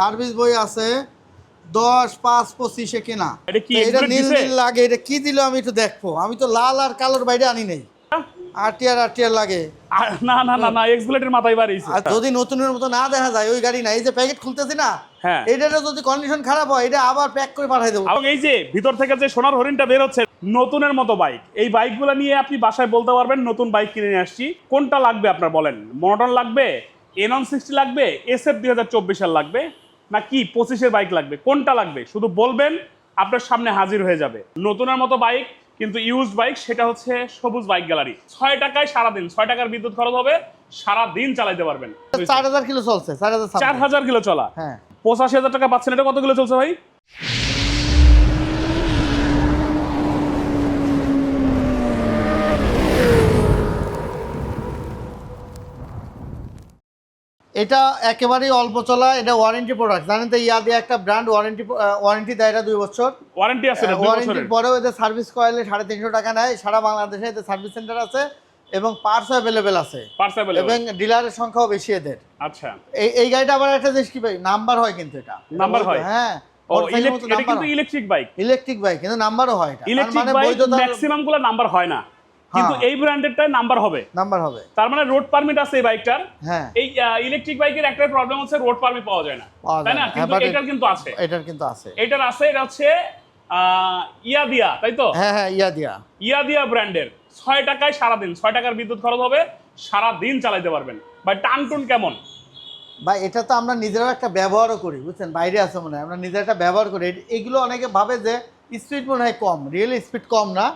Service বই আছে দশ পাঁচ পঁচিশে কেনা। এটা নীল নীল লাগে এটা কি দিল আমি একটু দেখব। আমি তো লাল আর কালোর বাইরে আনি নেই। আরটিআর আরটিআর লাগে। আর না না না না এক্সপ্লেটের মাথায় বাড়িয়েছে আর যদি নতুনের মতো না দেখা যায় ওই গাড়ি না এই যে প্যাকেট খুলতেছি না হ্যাঁ। যদি কন্ডিশন খারাপ হয় এটা আবার প্যাক করে দেবো। এবং এই যে ভিতর থেকে যে সোনার হরিণটা বের হচ্ছে নতুনের মতো বাইক এই বাইকগুলো নিয়ে আপনি বাসায় বলতে পারবেন নতুন বাইক কিনে নিয়ে আসছি। কোনটা লাগবে আপনার বলেন? মনোটন লাগবে এনন সিক্সটি লাগবে এস এফ দুই হাজার চব্বিশের লাগবে। না কি পঁচিশের বাইক লাগবে? কোনটা লাগবে? শুধু বলবেন আপনার সামনে হাজির হয়ে যাবে। নতুনের মতো বাইক কিন্তু ইউজ বাইক সেটা হচ্ছে সবুজ বাইক গ্যালারি ছয় টাকায় সারাদিন ছয় টাকার বিদ্যুৎ খরচ হবে সারাদিন চালাইতে পারবেন। চার হাজার কিলো চলছে চার হাজার কিলো চলা। হ্যাঁ। পঁচাশি হাজার টাকা পাচ্ছেন এটা কত কিলো চলছে ভাই? এটা একেবারেই অল্প চলা এটা ওয়ারেন্টি প্রোডাক্ট জানেন তো ইয়া দিয়ে একটা ব্র্যান্ড ওয়ারেন্টি ওয়ারেন্টি দেয় এটা দুই বছর। ওয়ারেন্টি আছে ওয়ারেন্টির পরেও এদের সার্ভিস কয়েলে সাড়ে তিনশো টাকা নেয়। সারা বাংলাদেশে এদের সার্ভিস সেন্টার আছে এবং পার্টস অ্যাভেলেবেল আছে। এবং ডিলারের সংখ্যাও বেশি এদের। আচ্ছা। এই এই গাড়িটা আবার একটা জিনিস কি ভাই? নাম্বার হয় কিন্তু এটা। নাম্বার হয়? হ্যাঁ। ইলেকট্রিক বাইক ইলেকট্রিক বাইক কিন্তু নাম্বারও হয় এটা। ইলেকট্রিক মানে বাইক ম্যাক্সিমামগুলো নাম্বার হয় না। কিন্তু হ্যাঁ। এই ব্র্যান্ডেরটায় নাম্বার হবে। নাম্বার হবে। তার মানে রোড পারমিট আছে এই বাইকটার। হ্যাঁ। এই ইলেকট্রিক বাইকের একটা প্রবলেম হচ্ছে রোড পারমিট পাওয়া যায় না। তাই না। কিন্তু হ্যাঁ, এটার কিন্তু আছে। এটার কিন্তু আছে। এটার আছে এটা হচ্ছে ইয়া দিয়া তাই তো? হ্যাঁ হ্যাঁ ইয়া দিয়া ইয়া দিয়া ব্র্যান্ডের। ছয় টাকায় সারাদিন ছয় টাকার বিদ্যুৎ খরচ হবে সারা দিন চালাইতে পারবেন। বা টান টুন কেমন? বা এটা তো আমরা নিজেরাও একটা ব্যবহারও করি বুঝছেন? বাইরে আছে মনে হয়। আমরা নিজেরা একটা ব্যবহার করি। এগুলো অনেকে ভাবে যে স্পিড মনে হয় কম। রিয়েল স্পিড কম না।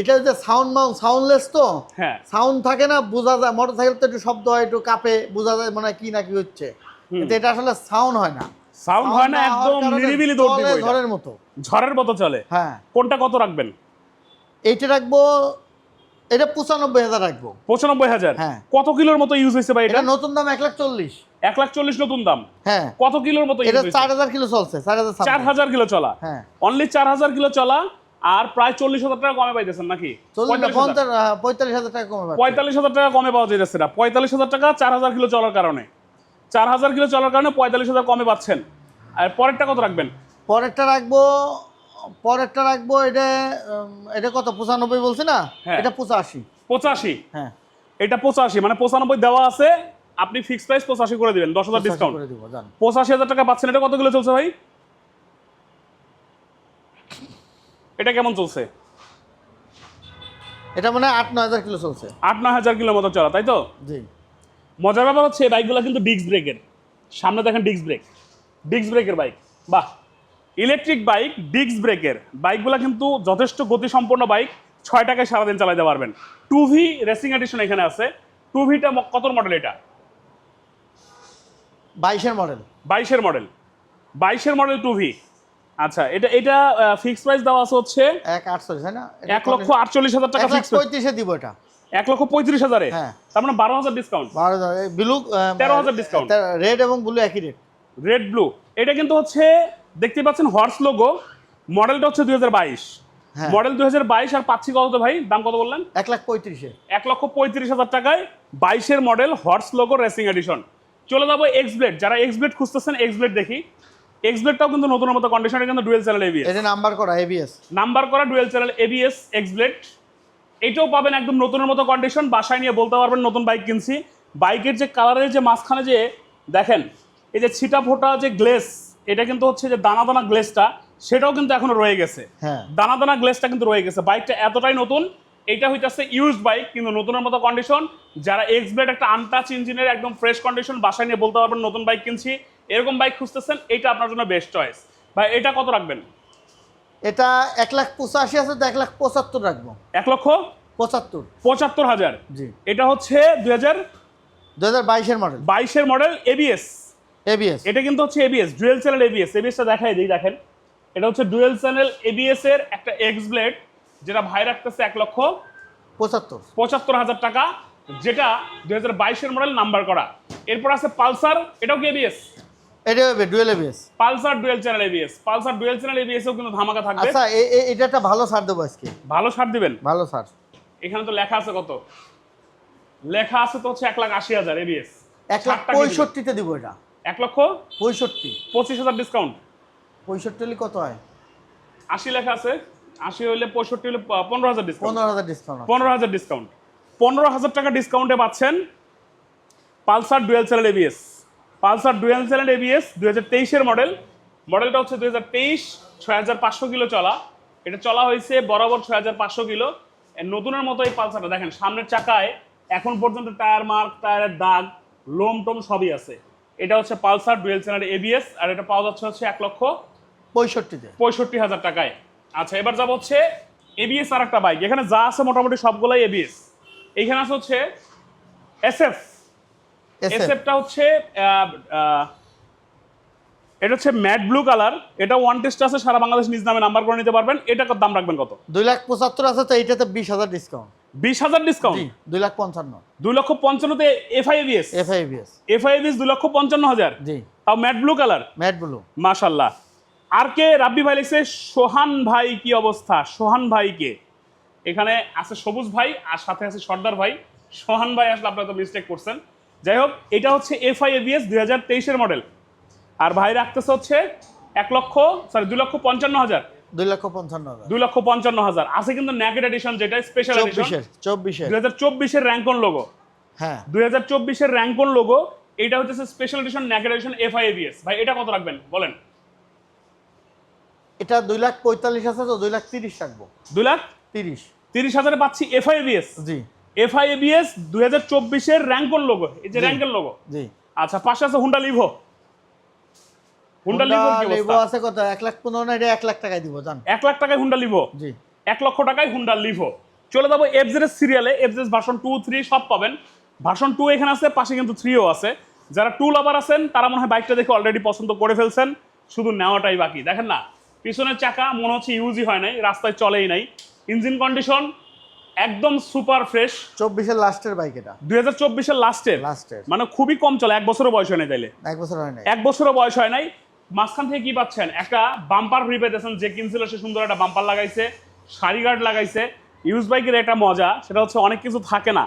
এটা যে সাউন্ড মাউন্ড সাউন্ডলেস তো? হ্যাঁ। সাউন্ড থাকে না বোঝা যায়। মোটর সাইকেল তো একটু শব্দ হয় একটু কাঁপে বোঝা যায় মনে কি না কি হচ্ছে। এটা আসলে সাউন্ড হয় না। সাউন্ড হয় না একদম নিরিবিলি দৌড় চলে ঝড়ের মতো। ঝড়ের মতো চলে। হ্যাঁ। কোনটা কত রাখবেন? এইটা রাখব এটা পঁচানব্বই হাজার রাখব। পঁচানব্বই হাজার? হ্যাঁ। কত কিলোর মতো ইউজ হয়েছে ভাই এটা এটা? নতুন দাম এক লাখ চল্লিশ। এক লাখ চল্লিশ নতুন দাম? হ্যাঁ। কত কিলোর মতো এটা চার হাজার কিলো চলছে চার হাজার চার হাজার কিলো চলা। হ্যাঁ। অনলি চার হাজার কিলো চলা আর প্রায় চল্লিশ হাজার টাকা কমে পাইতেছেন নাকি? চল্লিশ না, 45,000 পঞ্চাশ আহ, পঁয়তাল্লিশ হাজার টাকা কমে পঁয়তাল্লিশ হাজার টাকা কমে পাওয়া যাইতেছে না। পঁয়তাল্লিশ হাজার টাকা চার হাজার কিলো চলার কারণে। চার হাজার কিলো চলার কারণে পঁয়তাল্লিশ হাজার কমে পাচ্ছেন। আর পরেরটা কত রাখবেন? পরেরটা রাখব পরেরটা রাখব এটা এটা কত পঁচানব্বই বলছি না? হ্যাঁ। এটা পঁচাশি। পঁচাশি? হ্যাঁ। এটা পঁচাশি মানে পঁচানব্বই দেওয়া আছে আপনি ফিক্সড প্রাইস পঁচাশি করে দিবেন দশ হাজার ডিসকাউন্ট পঁচাশি হাজার টাকা পাচ্ছেন এটা কত কিলো চলছে ভাই? এটা কেমন চলছে? এটা মানে আট নয় হাজার কিলো চলছে। আট নয় হাজার কিলোর মতো চলা তাই তো? জি। মজার ব্যাপার হচ্ছে বাইকগুলো কিন্তু ডিস্ক ব্রেকের সামনে দেখেন ডিস্ক ব্রেক ডিস্ক ব্রেকের বাইক বাহ! ইলেকট্রিক বাইক ডিস্ক ব্রেকের বাইকগুলো কিন্তু যথেষ্ট গতিসম্পন্ন বাইক ছয় টাকায় সারাদিন চালাতে পারবেন। টু ভি রেসিং এডিশন এখানে আছে। টু ভিটা কত মডেল এটা? বাইশের মডেল বাইশের মডেল বাইশের মডেল টু ভি আচ্ছা এটা এটা ফিক্স প্রাইস দেওয়া আছে হচ্ছে এক আটচল্লিশ তাই না? এক লক্ষ আটচল্লিশ হাজার টাকা এক লাখ ফিক্স দিব এটা। লক্ষ হাজারে? হ্যাঁ। তার মানে বারো হাজার ডিসকাউন্ট বারো ব্লু 13,000 discount। রেড এবং ব্লু একই রেট রেড ব্লু এটা কিন্তু হচ্ছে দেখতে পাচ্ছেন হর্স লোগো মডেলটা হচ্ছে দুই হাজার বাইশ। হ্যাঁ। মডেল দুই হাজার বাইশ আর পাচ্ছি কত ভাই? দাম কত বললেন? এক লাখ পঁয়ত্রিশে। এক লক্ষ পঁয়ত্রিশ হাজার টাকায় বাইশের model horse logo racing edition চলে যাব এক্স ব্লেড যারা এক্স ব্লেড খুঁজতেছেন এক্স ব্লেড দেখি। এক্স ব্লেডটাও কিন্তু নতুন মতো কন্ডিশনে কিন্তু ডুয়েল চ্যানেল এবিএস এটা নাম্বার করা এবিএস নাম্বার করা dual channel ABS X blade এটাও পাবেন একদম নতুনের মতো কন্ডিশন বাসায় নিয়ে বলতে পারবেন নতুন বাইক কিনছি। বাইকের যে কালারের যে মাঝখানে যে দেখেন এই যে ছিটা ফোটা যে গ্লেস এটা কিন্তু হচ্ছে যে দানা দানা গ্লেসটা সেটাও কিন্তু এখনও রয়ে গেছে। হ্যাঁ। দানা দানা গ্লেসটা কিন্তু রয়ে গেছে। বাইকটা এতটাই নতুন এটা হইতেছে ইউজড বাইক কিন্তু নতুনের মতো কন্ডিশন যারা এক্স ব্লেড একটা আনটাচ ইঞ্জিনের একদম ফ্রেশ কন্ডিশন বাসায় নিয়ে বলতে পারবেন নতুন বাইক কিনছি। এরকম বাইক খুঁজতেছেন এটা আপনার জন্য বেস্ট চয়েস ভাই এটা কত রাখবেন? এটা এক লাখ পঁচাশি আছে তো এক লাখ পঁচাত্তর রাখব। এক লক্ষ? পঁচাত্তর। পঁচাত্তর হাজার। জি। এটা হচ্ছে দুই হাজার দু হাজার বাইশের মডেল বাইশের মডেল এবিএস এবিএস এটা কিন্তু হচ্ছে এবিএস ডুয়েল চ্যানেল এবিএস এবিএসটা দেখাই দিই দেখেন। এটা হচ্ছে ডুয়েল চ্যানেল এবিএস এর একটা এক্স ব্লেড যেটা ভাই রাখতেছে এক লক্ষ পঁচাত্তর। পঁচাত্তর হাজার টাকা যেটা দুই হাজার বাইশের মডেল নাম্বার করা। এরপর আছে পালসার এটাও কি এবিএস এটা হবে dual ABS Pulsar dual channel ABS Pulsar dual channel এবিএসও কিন্তু ধামাকা থাকবে। আচ্ছা এটা একটা ভালো সার দেবো আজকে। ভালো ছাড় দিবেন? ভালো সার। এখানে তো লেখা আছে কত? লেখা আছে তো হচ্ছে এক লাখ আশি হাজার এবিএস এক লাখ পঁয়ষট্টিতে দিব এটা। এক লক্ষ? পঁয়ষট্টি। পঁচিশ হাজার ডিসকাউন্ট পঁয়ষট্টি হলে কত হয়? আশি লেখা আছে। আশি হইলে পঁয়ষট্টি হলে পনেরো হাজার ডিসকাউন্ট পনেরো হাজার ডিসকাউন্ট পনেরো হাজার ডিসকাউন্ট পনেরো হাজার টাকা ডিসকাউন্টে পাচ্ছেন Pulsar dual channel ABS Pulsar dual channel ABS দু হাজার তেইশের মডেল। মডেলটা হচ্ছে দু হাজার তেইশ ছয় হাজার পাঁচশো কিলো চলা। এটা চলা হয়েছে বরাবর ছয় হাজার পাঁচশো কিলো। নতুনের মতো এই পালসারটা দেখেন সামনের চাকায় এখন পর্যন্ত টায়ার মার্ক টায়ারের দাগ লোম টোম সবই আছে। এটা হচ্ছে পালসার ডুয়েল চ্যানেল এবিএস আর এটা পাওয়া যাচ্ছে হচ্ছে এক লক্ষ পঁয়ষট্টিতে। পঁয়ষট্টি হাজার টাকায়। আচ্ছা এবার যাব হচ্ছে এবিএস আর একটা বাইক এখানে যা আছে মোটামুটি সবগুলাই এবিএস এইখানে আছে হচ্ছে এসএফ এসএফ এসএফটা হচ্ছে এটা হচ্ছে ম্যাট ব্লু কালার। এটা ওয়ান টেস্ট আছে সারা বাংলাদেশ নিজ নামে নাম্বার করে নিতে পারবেন। এটা দাম রাখবেন কত? দুই লাখ পঁচাত্তর আছে তো এইটাতে বিশ হাজার ডিসকাউন্ট বিশ হাজার ডিসকাউন্ট দুই লাখ পঞ্চান্ন। দুই লক্ষ পঞ্চান্নতে এফআই এবিএস এফআইবিএস দুই লক্ষ পঞ্চান্ন হাজার? জি। তাও matte blue colour? Matte blue. মাশাল্লাহ আর কে? রাব্বি ভাই লিখছে সোহান ভাই কি অবস্থা? সোহান ভাই কে? এখানে আছে সবুজ ভাই আর সাথে আছে সর্দার ভাই। সোহান ভাই আসলে আপনারা তো মিস্টেক করছেন। যাই হোক এটা হচ্ছে এফ আই এবিএস দুই হাজার তেইশের মডেল। আর ভাই রাখতেছে হচ্ছে এক লক্ষ সরি দুই লক্ষ পঞ্চান্ন হাজার। দুই লক্ষ পঞ্চান্ন হাজার। দুই লক্ষ পঞ্চান্ন হাজার। আছে কিন্তু ন্যাকেড এডিশন যেটা স্পেশাল এডিশন চব্বিশের দুই হাজার চব্বিশের র্যাঙ্কন লোগো হ্যাঁ। দুই হাজার চব্বিশের র্যাঙ্কন লোগো এটা হচ্ছে special edition naked edition FI ABS ভাই এটা কত রাখবেন? বলেন। এটা দুই লাখ পঁয়তাল্লিশ আছে তো দুই লাখ তিরিশ রাখব। দুই লাখ তিরিশ। তিরিশ হাজারে পাচ্ছি এফ আই এফআইবিএস জি। এফআইবিএস দুই হাজার চব্বিশের র্যাঙ্কন লোগো এই যে। র্যাঙ্কের লোগো জি। আচ্ছা পাশে আছে হুন্ডা লিভো হুন্ডা লিভো আছে কত? এক লাখ পনেরো না এটা এক লাখ টাকায় দিব জান। এক লাখ টাকায় হুন্ডা লিভো জি। এক লক্ষ টাকায় হুন্ডা লিভো চলে যাব এফজেড সিরিয়ালে এফজেড ভার্সন টু থ্রি সব পাবেন। ভার্সন টু এখানে আছে পাশে কিন্তু থ্রিও আছে। যারা টু লাভার আছেন তারা মনে হয় বাইকটা দেখে অলরেডি পছন্দ করে ফেলছেন। শুধু নেওয়াটাই বাকি। দেখেন না? পিছনের চাকা মনে হচ্ছে ইউজই হয় নাই রাস্তায় চলেই নাই। ইঞ্জিন কন্ডিশন একদম সুপার ফ্রেশ। চব্বিশের লাস্টের বাইক এটা। দুই হাজার চব্বিশের লাস্টের। লাস্টের। মানে খুবই কম চলে এক বছরও বয়স হয় নাই তাইলে। এক বছর হয় নাই। এক বছরও বয়স হয় নাই। মাঝখান থেকে কি পাচ্ছেন? একটা বাম্পার ফ্রি পেতেছেন যে কিনছিল সে সুন্দর একটা বাম্পার লাগাইছে সারি গার্ড লাগাইছে। ইউজ বাইকের একটা মজা সেটা হচ্ছে অনেক কিছু থাকে না।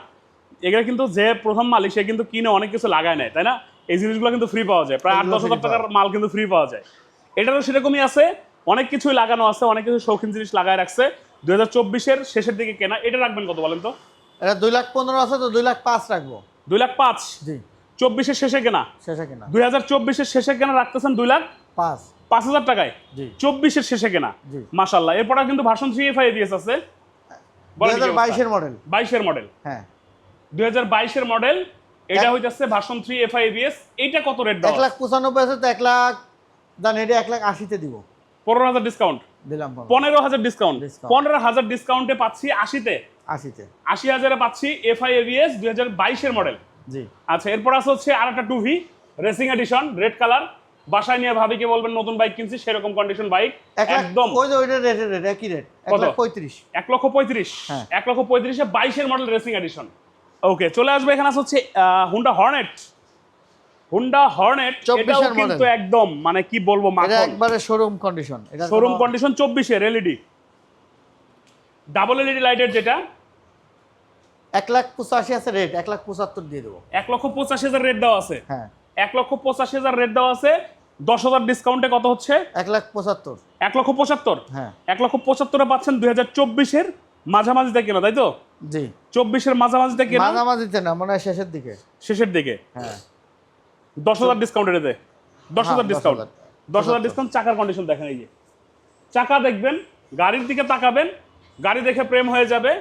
এগুলো কিন্তু যে প্রথম মালিক সে কিন্তু কিনে অনেক কিছু লাগায় নেয় তাই না? এই জিনিসগুলো কিন্তু ফ্রি পাওয়া যায়। প্রায় আট দশ হাজার টাকার মাল কিন্তু ফ্রি পাওয়া যায়। এটারও সেরকমই আছে। অনেক কিছুই লাগানো আছে অনেক কিছু শৌখিন জিনিস লাগায় রাখছে। দুই হাজার চব্বিশের শেষের দিকে কেনা এটা রাখবেন কত বলেন তো? এটা দুই লাখ পনেরো আছে তো দুই লাখ পাঁচ রাখব। দুই লাখ পাঁচ? জি। চব্বিশের শেষে কেনা? শেষে কিনা। দুই হাজার চব্বিশের শেষে কেনা রাখতেছেন দুই লাখ পাঁচ। পাঁচ হাজার টাকায়? জি। চব্বিশের শেষে কেনা? জি। মাসাল্লাহ এরপরে কিন্তু ভার্সন থ্রি এফআই দিয়েছে আছে। বাইশের মডেল বাইশের মডেল হ্যাঁ। দুই হাজার বাইশের মডেল এটা হইতেছে থ্রি এফআই এবিএস এইটা কত রেট এক লাখ পঁচানব্বই আছে তো এক লাখ জান এটা এক লাখ আশিতে দিব। পনেরো হাজার ডিসকাউন্ট দিলাম পনেরো। হাজার ডিসকাউন্ট পনেরো হাজার ডিসকাউন্টে পাচ্ছি আশিতে। আশিতে। আশি হাজারে পাচ্ছি এফআই এবিএস দুই হাজার বাইশের মডেল জি। আচ্ছা এরপর আছে হচ্ছে আর একটা two racing edition red colour বাসায় নিয়ে ভাবিকে বলবেন নতুন বাইক কিনছি সেরকম কন্ডিশন বাইক একদম। ওই যে ওইটা রেট রেট একই রেট এক? লাখ পঁয়ত্রিশ। এক লক্ষ পঁয়ত্রিশ। হ্যাঁ। এক লক্ষ পঁয়ত্রিশে বাইশের মডেল রেসিং এডিশন ওকে চলে আসবে এখানে আছে হচ্ছে হুন্ডা হর্নেট হুন্ডা হর্নেট 24 এটাও কিন্তু একদম মানে কি বলব মাখন। একবারে শোরুম কন্ডিশন এটা শোরুম কন্ডিশন চব্বিশের এলইডি ডাবল এলইডি লাইটের যেটা। এক লাখ পঁচাশি আছে রেট এক লাখ পঁচাত্তর দিয়ে দেবো। এক লক্ষ পঁচাশি হাজার রেট দেওয়া আছে। হ্যাঁ। এক লক্ষ পঁচাশি হাজার রেট দেওয়া আছে। দশ হাজার ডিসকাউন্টে কত হচ্ছে? এক লাখ পঁচাত্তর। এক লক্ষ পঁচাত্তর? হ্যাঁ। এক লক্ষ পঁচাত্তরে পাচ্ছেন দুই হাজার চব্বিশের মাঝামাঝিতে কেনা তাই তো? জি। চব্বিশের মাঝামাঝিতে কেনা? মাঝামাঝিতে না মনে শেষের দিকে। শেষের দিকে। হ্যাঁ। দশ হাজার ডিসকাউন্ট এটাতে দশ হ্যাঁ, হাজার। 10,000 ডিসকাউন্ট দশ হাজার। ডিসকাউন্ট চাকার কন্ডিশন দেখেন এই যে। চাকা দেখবেন গাড়ির দিকে তাকাবেন গাড়ি দেখে প্রেম হয়ে যাবে।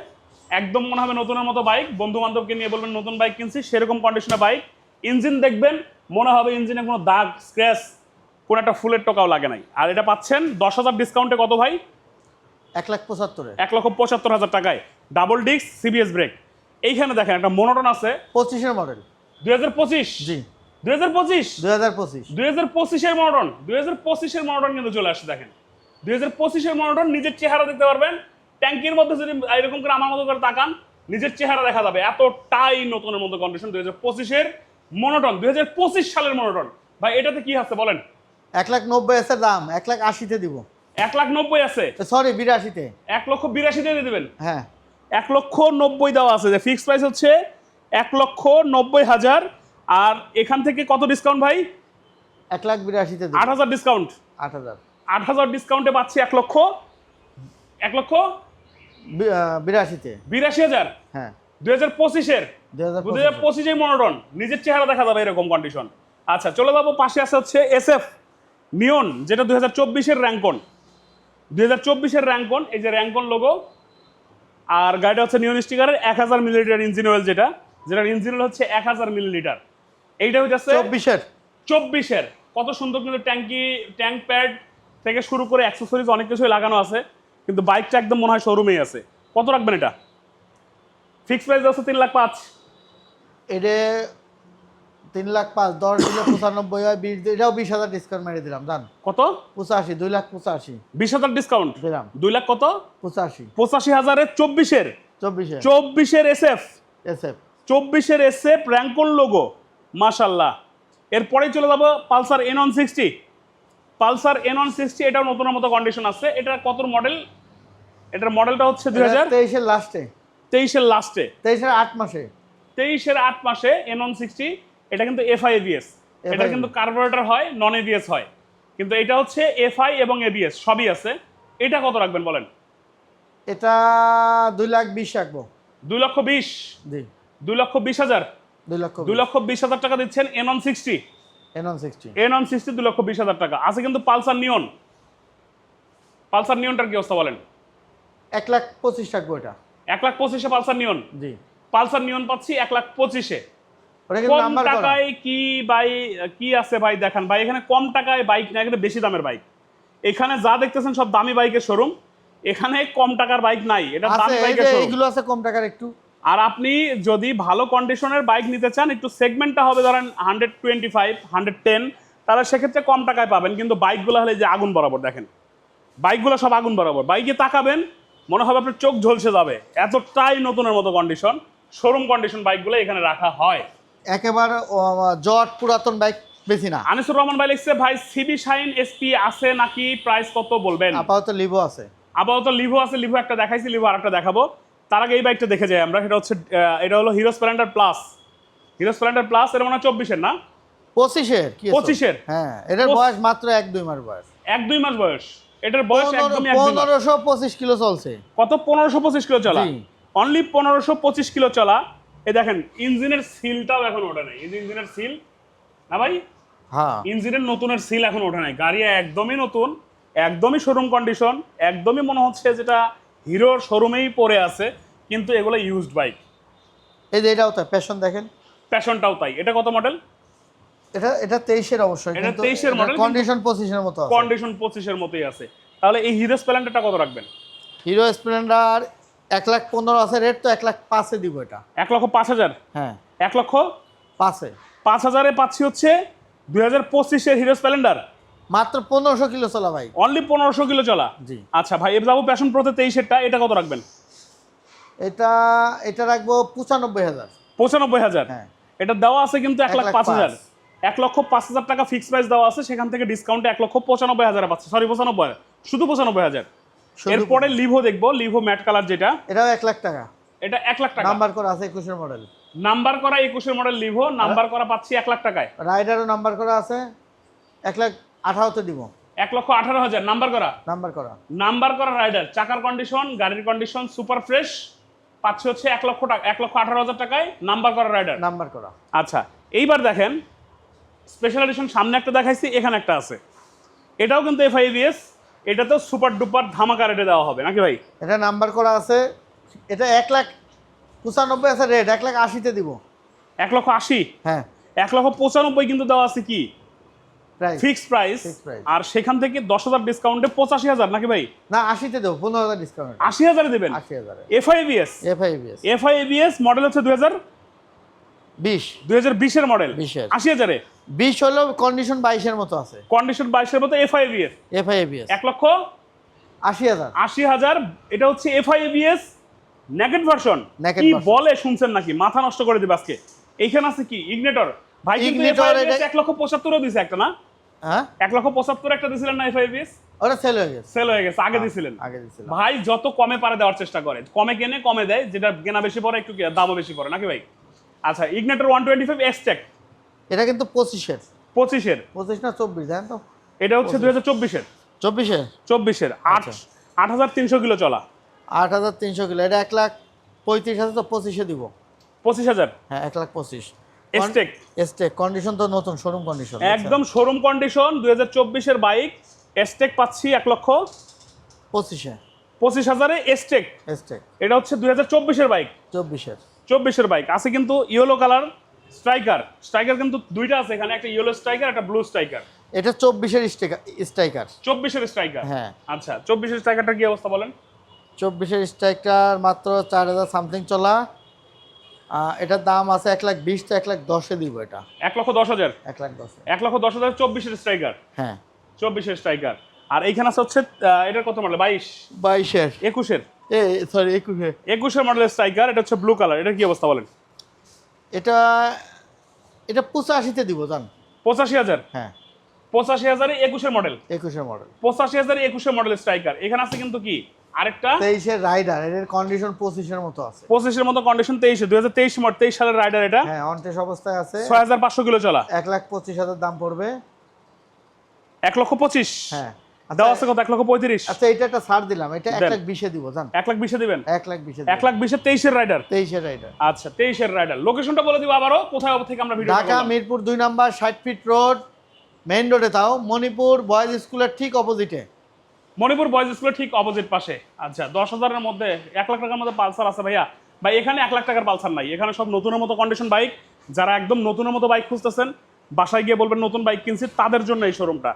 একদম মনে হবে নতুনের মতো বাইক বন্ধু বান্ধবকে নিয়ে বলবেন নতুন বাইক কিনছি সেরকম কন্ডিশনের বাইক ইঞ্জিন দেখবেন মনে হবে ইঞ্জিনে কোনো দাগ স্ক্র্যাচ কোনো একটা ফুলের টোকাও লাগে নাই। আর এটা পাচ্ছেন দশ হাজার ডিসকাউন্টে কত ভাই? এক লাখ পঁচাত্তরে এক লক্ষ পঁচাত্তর হাজার টাকায়। ডাবল ডিস্ক সিবিএস ব্রেক এইখানে দেখেন একটা মনোটন আছে। পঁচিশের মডেল দুই হাজার পঁচিশ? জি। হাজার পঁচিশ। দুই পঁচিশের মডন কিন্তু চলে আসছে দেখেন। দুই পঁচিশের মডন নিজের চেহারা দেখতে পারবেন। ট্যাঙ্কির মধ্যে যদি এরকম করে আমার মতো করে তাকান নিজের চেহারা দেখা যাবে। এতটাই নতুনের মতো কন্ডিশন দুই পঁচিশের মনোটন দুই হাজার পঁচিশ সালের মনোটন। ভাই এটাতে কি আছে বলেন? এক লাখ নব্বই আছে দাম এক লাখ আশিতে দিব। এক লাখ নব্বই আছে? সরি বিরাশিতে। এক লক্ষ বিরাশিতে দিয়ে দেবেন। হ্যাঁ। এক লক্ষ নব্বই দেওয়া আছে। যে ফিক্সড প্রাইস হচ্ছে এক লক্ষ নব্বই হাজার আর এখান থেকে কত ডিসকাউন্ট ভাই? এক লাখ বিরাশিতে আট হাজার ডিসকাউন্ট আট হাজার। আট হাজার ডিসকাউন্টে পাচ্ছি এক লক্ষ। এক লক্ষ? বিরাশিতে। বিরাশি হাজার? হ্যাঁ। দুই হাজার পঁচিশের দু হাজার পঁচিশে মনোটন নিজের চেহারা দেখা যাবে এরকম কন্ডিশন আচ্ছা চলে যাব পাশে আছে হচ্ছে এস এফ নিয়ন যেটা দুই হাজার চব্বিশের র্যাঙ্কন দুই হাজার চব্বিশের র্যাঙ্কন এই যে র্যাঙ্কন লোগো আর গাড়িটা হচ্ছে নিয়ন স্টিকারের এক হাজার মিলিলিটার ইঞ্জিন অয়েল যেটা। যেটার ইঞ্জিন অয়েল হচ্ছে এক হাজার মিলিলিটার এইটা হচ্ছে চব্বিশের। চব্বিশের। কত সুন্দর কিন্তু ট্যাঙ্কি ট্যাঙ্ক প্যাড থেকে শুরু করে অ্যাক্সেসরিজ অনেক কিছুই লাগানো আছে কিন্তু বাইকটা একদম মনে হয় শোরুমেই আছে। কত রাখবেন এটা? ফিক্স প্রাইস আছে তিন লাখ পাঁচ। এটা তিন লাখ পাঁচ দশ দিলে পঁচানব্বই হয় বিশ এটাও বিশ হাজার ডিসকাউন্ট মেরে দিলাম জান। কত? পঁচাশি দুই লাখ পঁচাশি। বিশ হাজার ডিসকাউন্ট দিলাম। দুই লাখ কত? পঁচাশি। পঁচাশি হাজারের চব্বিশের। চব্বিশে চব্বিশের এস এফ এস এফ চব্বিশের এস এফ র্যাঙ্কন লোগো মাশাল্লাহ এরপরেই চলে যাব Pulsar N one sixty. Pulsar N one sixty এটাও নতুন মতো কন্ডিশন আছে। এটা কত মডেল এটার মডেলটা হচ্ছে দুই হাজার তেইশের লাস্টে তেইশের লাস্টে তেইশের আট মাসে। তেইশের আট মাসে এন ওয়ান সিক্সটি এটা কিন্তু এফআই এবিএস এটা কিন্তু কার্বোরেটর হয় নন এবিএস হয়। কিন্তু এটা হচ্ছে এফআই এবং এবিএস সবই আছে। এটা কত রাখবেন বলেন? এটা দুই লাখ বিশ রাখব। দুই লক্ষ বিশ? দুই লক্ষ বিশ হাজার? দুই লক্ষ বিশ। হাজার টাকা দিচ্ছেন N one sixty N one sixty দুই লক্ষ বিশ হাজার টাকা। আছে কিন্তু পালসার নিয়ন। পালসার নিয়নটার কি অবস্থা বলেন? এক লাখ পঁচিশ এক লাখ পঁচিশে পালসার নিয়ন? জি। পালসার নিয়ন পাচ্ছি এক লাখ পঁচিশে। কম টাকায় কি বাই কি আছে ভাই দেখান। ভাই এখানে কম টাকায় বাইক না এখানে বেশি দামের বাইক। এখানে যা দেখতেছেন সব দামি বাইকের শোরুম এখানে কম টাকার বাইক নাই। এটা দামি বাইকের শোরুম এইগুলো আছে কম টাকার একটু। আর আপনি যদি ভালো কন্ডিশনের বাইক নিতে চান একটু সেগমেন্টটা হবে ধরেন hundred twenty five hundred ten তাহলে সেক্ষেত্রে কম টাকায় পাবেন। কিন্তু বাইকগুলো হলে যে আগুন বরাবর দেখেন বাইকগুলো সব আগুন বরাবর। বাইকে তাকাবেন মনে হবে আপনার চোখ ঝলসে যাবে। এতটাই নতুনের মতো কন্ডিশন শোরুম কন্ডিশন বাইকগুলো এখানে রাখা হয়। একেবারে জট পুরাতন বাইক বেশি না। আনিসুর রহমান ভাই লিখছে ভাই সিবি শাইন এসপি আছে নাকি? প্রাইস কত বলবেন? আপাতত লিভো আছে। আপাতত লিভো আছে লিভো একটা দেখাইছি লিভো আরেকটা দেখাবো। তার আগে এই বাইকটা দেখে যাই আমরা সেটা হচ্ছে এটা হলো Hero Splendor plus Hero Splendor plus এর মানে হয় চব্বিশের না? পঁচিশের পঁচিশের? হ্যাঁ এটার বয়স মাত্র এক দুই মাস বয়স। এক দুই মাস বয়স। এটার বয়স একদমই। পনেরোশো পঁচিশ কিলো চলছে। কত? পনেরোশো পঁচিশ কিলো চলা। অনলি পনেরোশো পঁচিশ কিলো চলা। এই দেখেন ইঞ্জিনের সিলটাও এখন ওঠে নাই। এই যে ইঞ্জিনের সিল না ভাই? হ্যাঁ। ইঞ্জিনের নতুনের সিল এখন ওঠে নাই। গাড়ি একদমই নতুন একদমই শোরুম কন্ডিশন একদমই মনে হচ্ছে যেটা হিরোর শোরুমেই পড়ে আছে কিন্তু এগুলো ইউজড বাইক এই যে এটাও তাই প্যাশন দেখেন? প্যাশনটাও তাই। এটা কত মডেল এটা এটা তেইশের অবশ্যই এটা 23 এর model, কন্ডিশন পঁচিশের মতো আছে। কন্ডিশন পঁচিশের মতোই আছে। তাহলে এই হিরো স্প্লেন্ডারটা কত রাখবেন? হিরো স্প্লেন্ডার এক লাখ পনেরো আছে রেট তো এক লাখ পাঁচে দিব এটা। এক লক্ষ পাঁচ হাজার? হ্যাঁ। এক লক্ষ পাঁচে। পাঁচ হাজারে পাচ্ছি হচ্ছে দুই হাজার পঁচিশের হিরো স্প্লেন্ডার মাত্র পনেরোশো কিলো চলা ভাই। অনলি পনেরোশো কিলো চলা? জি। আচ্ছা ভাই এবার যাব প্যাশন প্রোতে তেইশেরটা এটা কত রাখবেন? এটা এটা রাখব পঁচানব্বই হাজার। পঁচানব্বই হাজার? হ্যাঁ। এটা দেওয়া আছে কিন্তু এক লাখ পাঁচ হাজার। এক লক্ষ পাঁচ হাজার টাকা ফিক্স প্রাইস দেওয়া আছে সেখান থেকে ডিসকাউন্টে এক লক্ষ পঁচানব্বই হাজার পাচ্ছে। সরি পঁচানব্বই শুধু পঁচানব্বই হাজার। এরপরে লিভো দেখব লিভো ম্যাট কালার যেটা। এটাও এক লাখ টাকা। এটা এক লাখ টাকা। নাম্বার করা আছে একুশের মডেল নাম্বার করা একুশের মডেল লিভো নাম্বার করা পাচ্ছি এক লাখ টাকায়। রাইডারও নাম্বার করা আছে। এক লাখ আঠারোতে দিব। এক লক্ষ আঠারো হাজার। নাম্বার করা? নাম্বার করা। নাম্বার করা রাইডার চাকার কন্ডিশন গাড়ির কন্ডিশন সুপার ফ্রেশ পাচ্ছে হচ্ছে এক লক্ষ টাকা এক লক্ষ আঠারো হাজার টাকায় নাম্বার করা রাইডার নাম্বার করা। আচ্ছা এইবার দেখেন স্পেশাল এডিশন সামনে একটা দেখাইছি এখানে একটা আছে। এটাও কিন্তু এফআইবিএস এটা তো সুপার ডুপার ধামাকা রেটে দেওয়া হবে নাকি ভাই? এটা নাম্বার করা আছে এটা এক লাখ পঁচানব্বই আছে রেট এক লাখ আশিতে দিব। এক লক্ষ আশি? হ্যাঁ। এক লক্ষ পঁচানব্বই কিন্তু দেওয়া আছে কি? ফিক্সড প্রাইস আর সেখান থেকে দশ হাজার ডিসকাউন্টে পঁচাশি হাজার নাকি ভাই? না আশিতে দেবো পনেরো হাজার ডিসকাউন্ট আশি হাজারে দেবেন? আশি হাজারে। এফআইবিএস এফআইবিএস এফআইবিএস মডেল হচ্ছে দুই হাজার বিশ। দুই হাজার বিশের মডেল 20 এর। আশি হাজারে? বিশ হলেও কন্ডিশন বাইশের মতো আছে। কন্ডিশন বাইশের মতো এফআইবিএস এফআইবিএস এক লক্ষ? আশি হাজার। আশি হাজার এটা হচ্ছে এফআইবিএস নেকেট ভার্সন কি। বলে শুনছেন নাকি? মাথা নষ্ট করে দিবে আজকে। এইখানে আছে কি? ইগনেটর ভাই এটা- এক লক্ষ পঁচাত্তরও দিছে একটা না? হ্যাঁ? এক লক্ষ পঁচাত্তর একটা দিছিলেন না এফআইবিএস ওটা সেল হয়ে গেছে। সেল হয়ে গেছে আগে দিছিলেন। আগে দিয়েছিলাম ভাই যত কমে পারে দেওয়ার চেষ্টা করে। কমে কেনে কমে দেয় যেটা কেনা বেশি পড়ে একটু দামও বেশি পড়ে। নাকি ভাই? আচ্ছা Ignitor one twenty five Xtec এটা কিন্তু পঁচিশের। পঁচিশের। পঁচিশ না চব্বিশ জানেন তো? এটা হচ্ছে দুই হাজার চব্বিশের। চব্বিশে চব্বিশের। আট আচ্ছা। আট হাজার তিনশো কিলো চলা। আট হাজার তিনশো কিলো এটা এক লাখ পঁয়ত্রিশ হাজার তো পঁচিশে দিব। পঁচিশ হাজার? হ্যাঁ এক লাখ পঁচিশ। এস্টেক এস্টেক কন্ডিশন তো নতুন শোরুম কন্ডিশন একদম শোরুম কন্ডিশন দুই হাজার চব্বিশের বাইক এস্টেক পাচ্ছি এক লক্ষ। পঁচিশে। পঁচিশ হাজারে এস্টেক এস্টেক এটা হচ্ছে দুই হাজার চব্বিশের বাইক চব্বিশের। চব্বিশের বাইক আছে কিন্তু ইয়েলো কালার স্ট্রাইকার স্ট্রাইকার কিন্তু দুইটা আছে এখানে একটা ইয়েলো স্ট্রাইকার একটা ব্লু স্ট্রাইকার এটা চব্বিশের স্ট্রাইকার চব্বিশের স্ট্রাইকার হ্যাঁ। আচ্ছা চব্বিশের স্ট্রাইকারটা কি অবস্থা বলেন? চব্বিশের স্ট্রাইকার মাত্র চার হাজার সামথিং চলা। এটার দাম আছে এক লাখ বিশ তো এক লাখ দশে দিব এটা। এক লক্ষ দশ হাজার? এক লাখ দশে। এক লক্ষ দশ হাজার চব্বিশের স্ট্রাইকার হ্যাঁ। চব্বিশের স্ট্রাইকার আর এইখানে আছে হচ্ছে এটার কত মডেল বাইশ? বাইশের। একুশের? এ সরি একুশে একুশের মডেলের স্ট্রাইকার এটা হচ্ছে ব্লু কালার এটা কি অবস্থা বলেন? এটা এটা পঁচাশিতে দিব জান। পঁচাশি হাজার? হ্যাঁ। পঁচাশি হাজারে একুশের মডেল একুশের মডেল পঁচাশি হাজারে একুশের মডেলের স্ট্রাইকার এখানে আছে কিন্তু কি? আরেকটা? তেইশের রাইডার এর কন্ডিশন পঁচিশের মতো আছে। পঁচিশের মতো কন্ডিশন মডেল সালের রাইডার এটা। হ্যাঁ অবস্থায় আছে। কিলো চলা। দাম পড়বে। লক্ষ হ্যাঁ। আছে কত? লক্ষ আচ্ছা এটা একটা ছাড় দিলাম। এটা। লাখ বিশে দিব জান। লাখ দিবেন? লাখ লাখ রাইডার তেইশের রাইডার আচ্ছা রাইডার লোকেশনটা বলে দিব কোথায় থেকে আমরা ভিডিও ঢাকা মিরপুর দুই নাম্বার ষাট ফিট রোড মেইন রোডে তাও। মণিপুর বয়েজ স্কুলের ঠিক অপোজিটে মণিপুর বয়েজ স্কুলের ঠিক অপোজিট পাশে। আচ্ছা দশ হাজারের মধ্যে এক লাখ টাকার মধ্যে পালসার আছে ভাইয়া। ভাই এখানে এক লাখ টাকার পালসার নাই। এখানে সব নতুনের মতো কন্ডিশন বাইক যারা একদম নতুনের মতো বাইক খুঁজতেছেন বাসায় গিয়ে বলবেন নতুন বাইক কিনছি তাদের জন্য এই শোরুমটা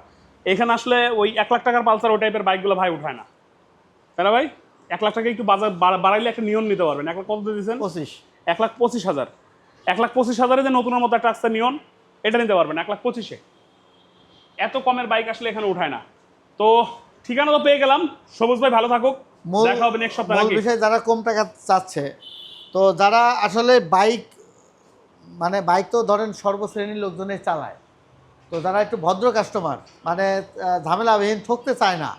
এখানে আসলে ওই এক লাখ টাকার পালসার ওই টাইপের বাইকগুলো ভাই উঠায় না। তাই না ভাই? এক লাখ টাকা একটু বাজার বাড়াইলে একটা নিয়ম নিতে পারবেন। এক লাখ কত দিয়ে দিয়েছেন? পঁচিশ। এক লাখ পঁচিশ হাজার। এক লাখ পঁচিশ হাজারে যে নতুনের মতো একটা আসছে নিয়ন এটা নিতে পারবেন। এক লাখ পঁচিশে। এত কমের বাইক আসলে এখানে উঠায় না। তো ঠিকানা তো পেয়ে গেলাম। সবুজ ভাই ভালো থাকুক। দেখা হবে নেক্সট সপ্তাহে নাকি বিষয় যারা কম টাকা চাচ্ছে তো যারা আসলে বাইক মানে বাইক তো ধরেন সর্বশ্রেণীর লোকজনে চালায় তো যারা একটু ভদ্র কাস্টমার মানে ঝামেলাবিহীন ঠকতে চায় না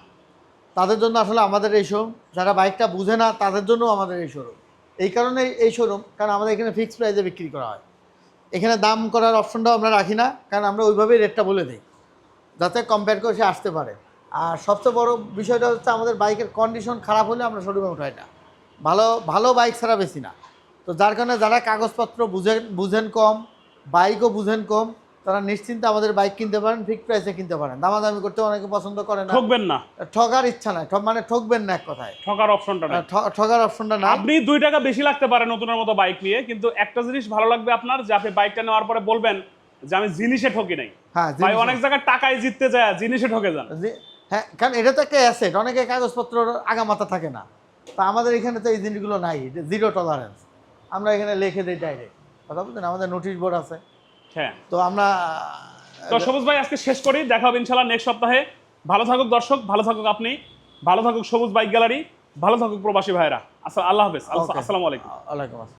তাদের জন্য আসলে আমাদের এই শোরুম যারা বাইকটা বুঝে না তাদের জন্য আমাদের এই শোরুম এই কারণে এই শোরুম কারণ আমাদের এখানে ফিক্সড প্রাইসে বিক্রি করা হয়। এখানে দাম করার অপশনটাও আমরা রাখি না কারণ আমরা ওইভাবেই রেটটা বলে দিই যাতে কম্পেয়ার করে সে আসতে পারে। আর সবচেয়ে বড় বিষয়টা হচ্ছে আমাদের বাইকের কন্ডিশন খারাপ হলে আমরা শোরুমে উঠাই না। ভালো ভালো বাইক ছাড়া বেশি না। তো যার কারণে যারা কাগজপত্র বুঝেন বুঝেন কম বাইকও বুঝেন কম তারা নিশ্চিন্তে আমাদের বাইক কিনতে পারেন ফিক্সড প্রাইসে কিনতে পারেন। দামাদামি করতে অনেকে পছন্দ করে না। ঠকবেন না। ঠগার ইচ্ছা নাই। মানে ঠকবেন না এক কথায়। ঠকার অপশনটা না ঠ- ঠগার অপশনটা না আপনি দুই টাকা বেশি লাগতে পারে নতুনের মতো বাইক নিয়ে কিন্তু একটা জিনিস ভালো লাগবে আপনার যে আপনি বাইকটা নেওয়ার পরে বলবেন যে আমি জিনিসে ঠকি নাই। হ্যাঁ ভাই অনেক জায়গায় টাকায় জিততে যায় জিনিসে ঠকে যান। হ্যাঁ কারণ এটা তো একটা অ্যাসেট অনেকে কাগজপত্র আগামাথা থাকে না। তা আমাদের এখানে তো এই জিনিসগুলো নাই জিরো টলারেন্স আমরা এখানে লিখে দিই ডাইরেক্ট কথা বলছেন আমাদের নোটিশ বোর্ড আছে। হ্যাঁ। তো আমরা তো সবুজ ভাই আজকে শেষ করি। দেখা হবে ইনশাল্লাহ নেক্সট সপ্তাহে। ভালো থাকুক দর্শক ভালো থাকুক আপনি ভালো থাকুক সবুজ বাইক গ্যালারি ভালো থাকুক প্রবাসী ভাইরা আচ্ছা আল্লাহ হাফেজ. আসসালামু আলাইকুম। ওয়ালাইকুম আসসালাম।